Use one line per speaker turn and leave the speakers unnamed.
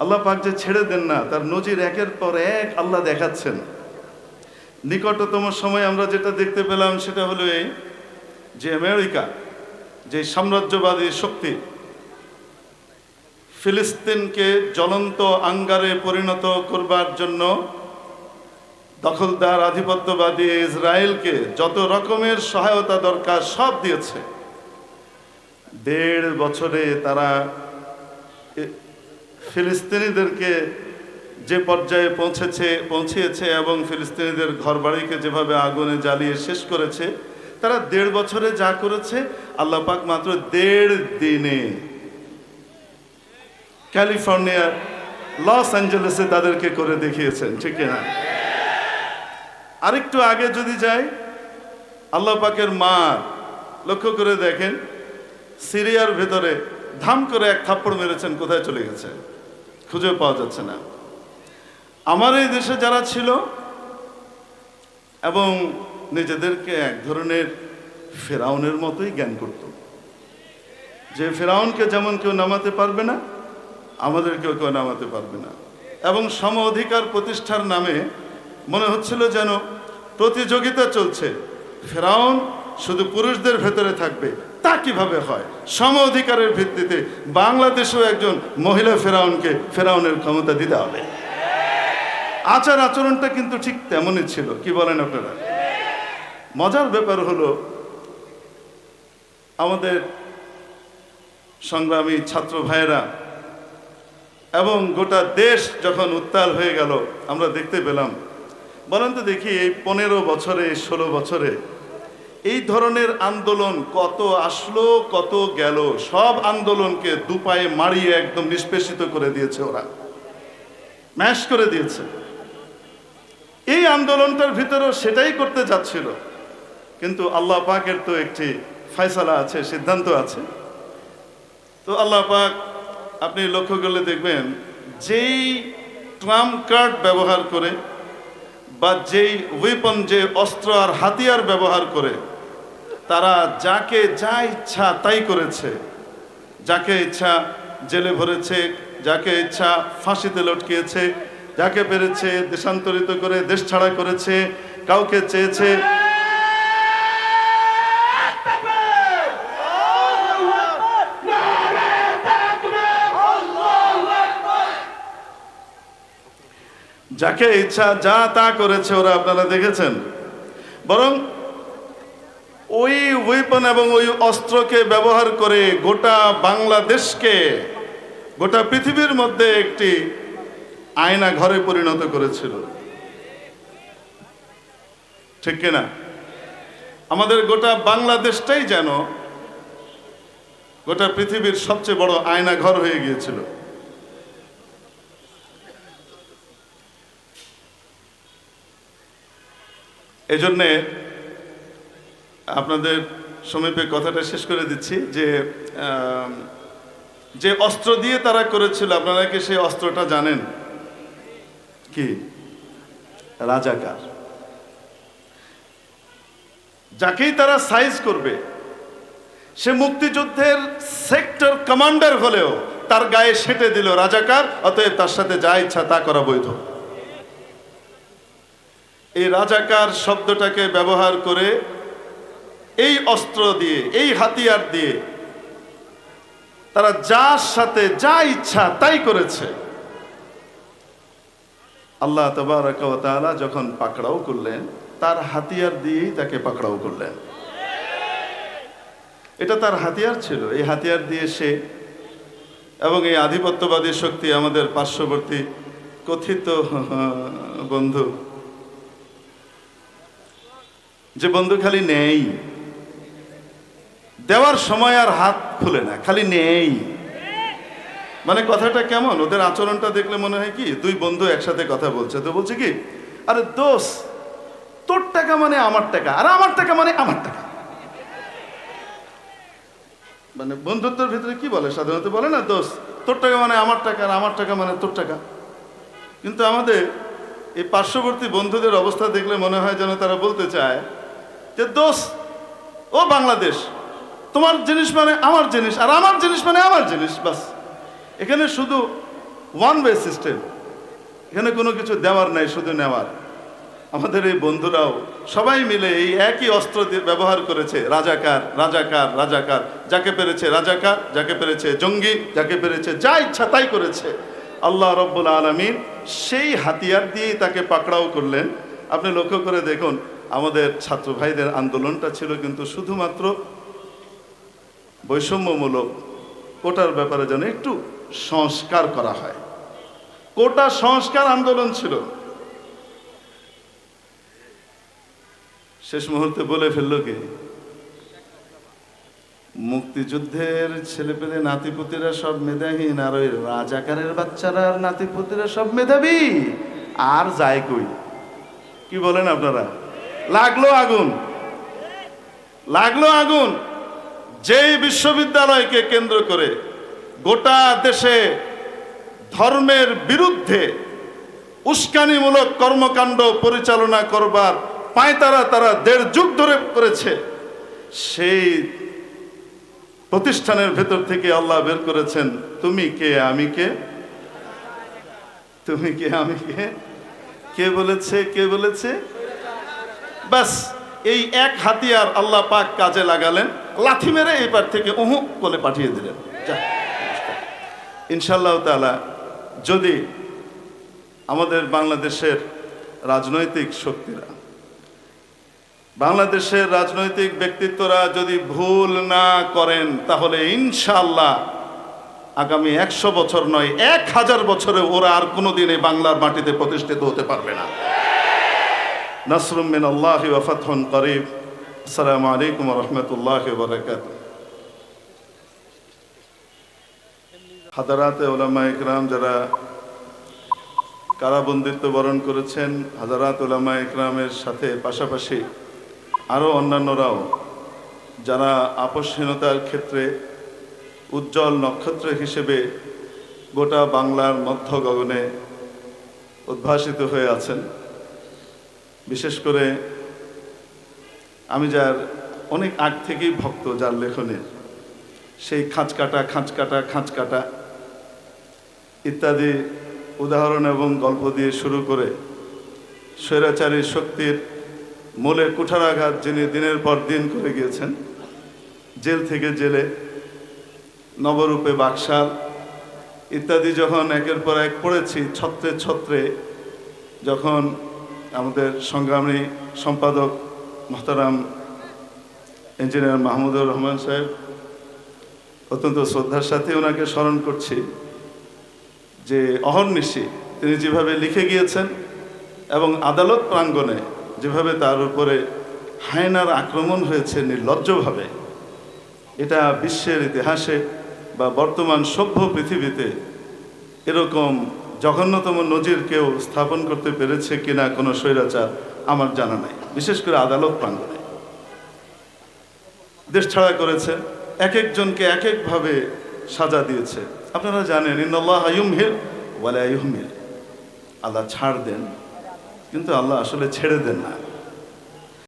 আল্লাহ পাক যে ছেড়ে দেন না, তার নজির একের পর এক আল্লাহ দেখাচ্ছেন। নিকটতম সময় আমরা যেটা দেখতে পেলাম সেটা হলো এই যে আমেরিকা, যে সাম্রাজ্যবাদী শক্তি, ফিলিস্তিনকে জ্বলন্ত আঙ্গারে পরিণত করবার জন্য দখলদার আধিপত্যবাদী ইসরায়েলকে যত রকমের সহায়তা দরকার সব দিয়েছে। দেড় বছরে তারা ফিলিস্তিনিদেরকে যে পর্যায়ে পৌঁছেছে, পৌঁছিয়েছে এবং ফিলিস্তিনিদের ঘরবাড়িকে যেভাবে আগুনে জ্বালিয়ে শেষ করেছে, তারা দেড় বছরে যা করেছে, আল্লাহ পাক মাত্র দেড় দিনে ক্যালিফোর্নিয়া, লস অ্যাঞ্জেলেসে তাদেরকে করে দেখিয়েছেন, ঠিক না আরেকটু আগে যদি যাই, আল্লাহ পাকের মা, লক্ষ্য করে দেখেন, সিরিয়ার ভেতরে ধাম করে এক থাপ্পড় মেরেছেন, কোথায় চলে গেছে? খুঁজে পাওয়া যাচ্ছে না। আমার এই দেশে যারা ছিল এবং নিজেদেরকে এক ধরনের ফেরাউনের মতোই জ্ঞান করত। যে ফেরাউনকে যেমন কেউ নামাতে পারবে না, আমাদেরকেও কেউ নামাতে পারবে না। এবং সম অধিকার প্রতিষ্ঠার নামে মনে হচ্ছিল যেন প্রতিযোগিতা চলছে। ফেরাউন শুধু পুরুষদের ভেতরে থাকবে তা কীভাবে হয়? সম অধিকারের ভিত্তিতে বাংলাদেশেও একজন মহিলা ফেরাউনকে ফেরাউনের ক্ষমতা দিতে হবে। আচার আচরণটা কিন্তু ঠিক তেমনই ছিল, কি বলেন আপনারা? মজার ব্যাপার হলো, আমাদের সংগ্রামী ছাত্র ভাইয়েরা এবং গোটা দেশ যখন উত্তাল হয়ে গেল, আমরা দেখতে পেলাম। বলেন তো দেখি এই পনেরো বছরে, ষোলো বছরে এই ধরনের আন্দোলন কত আসলো, কত গেল, সব আন্দোলনকে দুপায়ে মারিয়ে একদম নিষ্পেষিত করে দিয়েছে ওরা। ম্যাশ করে দিয়েছে। এই আন্দোলনটার ভিতরেও সেটাই করতে যাচ্ছিল। কিন্তু আল্লাহ পাকের তো একটি ফয়সালা আছে, সিদ্ধান্ত আছে। তো আল্লাহ পাক, আপনি লক্ষ্য করলে দেখবেন, যেই ট্রাম্প কার্ড ব্যবহার করে বা যেই ওয়েপন যে অস্ত্র আর হাতিয়ার ব্যবহার করে তারা যাকে যা ইচ্ছা তাই করেছে। যাকে ইচ্ছা জেলে ভরেছে, যাকে ইচ্ছা ফাঁসিতে লটকিয়েছে, যাকে পেরেছে দেশান্তরিত করে, দেশ ছাড়া করেছে, কাউকে চেয়েছে। যাকে ইচ্ছা যা তা করেছে, ওরা আপনারা দেখেছেন। বরং ওই ওয়েপন এবং ওই অস্ত্রকে ব্যবহার করে গোটা বাংলাদেশকে, গোটা পৃথিবীর মধ্যে একটি আয়না ঘরে পরিণত করেছিল। ঠিক কিনা আমাদের গোটা বাংলাদেশটাই যেন গোটা পৃথিবীর সবচেয়ে বড় আয়না ঘর হয়ে গিয়েছিল। এজন্যে আপনাদের সমীপে কথাটা শেষ করে দিচ্ছি যে যে অস্ত্র দিয়ে তারা করেছিল, আপনারা কি সেই অস্ত্রটা জানেন? কি? রাজাকার যাকেই তারা সাইজ করবে, সে মুক্তিযুদ্ধের সেক্টর কমান্ডার হলেও তার গায়ে সেটে দিল রাজাকার অতএব তার সাথে যা ইচ্ছা তা করা বৈধ। এই রাজাকার শব্দটাকে ব্যবহার করে এই অস্ত্র দিয়ে, এই হাতিয়ার দিয়ে তারা যার সাথে যা ইচ্ছা তাই করেছে। আল্লাহ তবারক ওয়া তাআলা যখন পাকড়াও করলেন, তার হাতিয়ার দিয়েই তাকে পাকড়াও করলেন। এটা তার হাতিয়ার ছিল। এই হাতিয়ার দিয়ে সে এবং এই আধিপত্যবাদী শক্তি আমাদের পার্শ্ববর্তী কথিত বন্ধু, যে বন্ধু খালি নেই দেওয়ার সময় আর হাত খুলে না, খালি নেই। মানে কথাটা কেমন? ওদের আচরণটা দেখলে মনে হয় কি, দুই বন্ধু একসাথে কথা বলছে। তো বলছে কি, আরে দোষ, তোর টাকা মানে আমার টাকা, আর আমার টাকা মানে আমার টাকা। মানে বন্ধুত্বের ভিতরে কি বলে? সাধারণত বলে না, দোষ, তোর টাকা মানে আমার টাকা, আর আমার টাকা মানে তোর টাকা। কিন্তু আমাদের এই পার্শ্ববর্তী বন্ধুদের অবস্থা দেখলে মনে হয় যেন তারা বলতে চায় যে, দোষ, ও বাংলাদেশ তোমার জিনিস মানে আমার জিনিস, আর আমার জিনিস মানে আমার জিনিস, বাস। এখানে শুধু ওয়ান ওয়ে সিস্টেম এখানে কোনো কিছু দেওয়ার নাই, শুধু নেওয়ার। আমাদের এই বন্ধুরাও সবাই মিলে এই একই অস্ত্র ব্যবহার করেছে, রাজাকার রাজাকার রাজাকার, যাকে পেরেছে রাজাকার, যাকে পেরেছে জঙ্গি, যাকে পেরেছে যা ইচ্ছা তাই করেছে। আল্লাহ রব্বুল আলমিন সেই হাতিয়ার দিয়েই তাকে পাকড়াও করলেন। আপনি লক্ষ্য করে দেখুন, আমাদের ছাত্র ভাইদের আন্দোলনটা ছিল কিন্তু শুধুমাত্র বৈষম্যমূলক কোটার ব্যাপারে যেন একটু সংস্কার করা হয়। কোটা সংস্কার আন্দোলন ছিল। শেষ মুহূর্তে বলে ফেলল কি? মুক্তিযুদ্ধের ছেলেপেলে নাতিপুতিরা সব মেধাহীন, আর ওই রাজাকারের বাচ্চারা আর নাতিপুতিরা সব মেধাবী। আর যায় কই? কি বলেন আপনারা? লাগল আগুন। লাগল আগুন। যেই বিশ্ববিদ্যালয়কে কেন্দ্র করে গোটা দেশে ধর্মের বিরুদ্ধে উস্কানিমূলক কর্মকাণ্ড পরিচালনা করবার পায়তারা তারা দেড় যুগ ধরে করেছে, সেই প্রতিষ্ঠানের ভেতর থেকে আল্লাহ বের করেছেন, তুমি কে, আমি কে? তুমি কে, আমি কে? কে বলেছে কে বলেছে? ব্যাস, এই এক হাতিয়ার আল্লাহ পাক কাজে লাগালেন। লাথি মেরে এবার থেকে উহু বলে পাঠিয়ে দিলেন। ইনশাল্লাহ তাআলা, যদি আমাদের বাংলাদেশের রাজনৈতিক শক্তিরা, বাংলাদেশের রাজনৈতিক ব্যক্তিত্বরা যদি ভুল না করেন, তাহলে ইনশাল্লাহ আগামী একশো বছর নয়, এক হাজার বছরে ওরা আর কোনোদিন এই বাংলার মাটিতে প্রতিষ্ঠিত হতে পারবে না। নাসরুম মিন আল্লাহ ওয়াফাতহুন করিব আসসালামু আলাইকুম রহমতুল্লাহ বরকাত হাজারাতে ওলামা ইকরাম যারা কারাবন্দিত্ব বরণ করেছেন, হাজারাত ওলামা ইকরামের সাথে পাশাপাশি আরও অন্যান্যরাও যারা আপসহীনতার ক্ষেত্রে উজ্জ্বল নক্ষত্র হিসেবে গোটা বাংলার মধ্য গগনে উদ্ভাসিত হয়ে আছেন। বিশেষ করে আমি যার অনেক আগ থেকেই ভক্ত যার লেখনের সেই খাঁচ কাটা খাঁচ কাটা খাঁচ কাটা ইত্যাদি উদাহরণ এবং গল্প দিয়ে শুরু করে স্বৈরাচারী শক্তির মূলে কুঠারাঘাত যিনি দিনের পর দিন করে গিয়েছেন, জেল থেকে জেলে, নবরূপে বাকশাল ইত্যাদি যখন একের পর এক পড়েছি, ছত্রে ছত্রে, যখন আমাদের সংগ্রামী সম্পাদক মোহতারাম ইঞ্জিনিয়ার মাহমুদুর রহমান সাহেব, অত্যন্ত শ্রদ্ধার সাথে ওনাকে স্মরণ করছি যে অহর্নিশি তিনি যেভাবে লিখে গিয়েছেন এবং আদালত প্রাঙ্গণে যেভাবে তার উপরে হায়নার আক্রমণ হয়েছে নির্লজ্জভাবে, এটা বিশ্বের ইতিহাসে বা বর্তমান সভ্য পৃথিবীতে এরকম জঘন্যতম নজির কেউ স্থাপন করতে পেরেছে কিনা কোনো স্বৈরাচার আমার জানা নাই। বিশেষ করে আদালত প্রাঙ্গণে। দেশ ছাড়া করেছে এক একজনকে এক একভাবে সাজা দিয়েছে। আপনারা জানেন আল্লাহ ছাড় দেন, কিন্তু আল্লাহ আসলে ছেড়ে দেন না।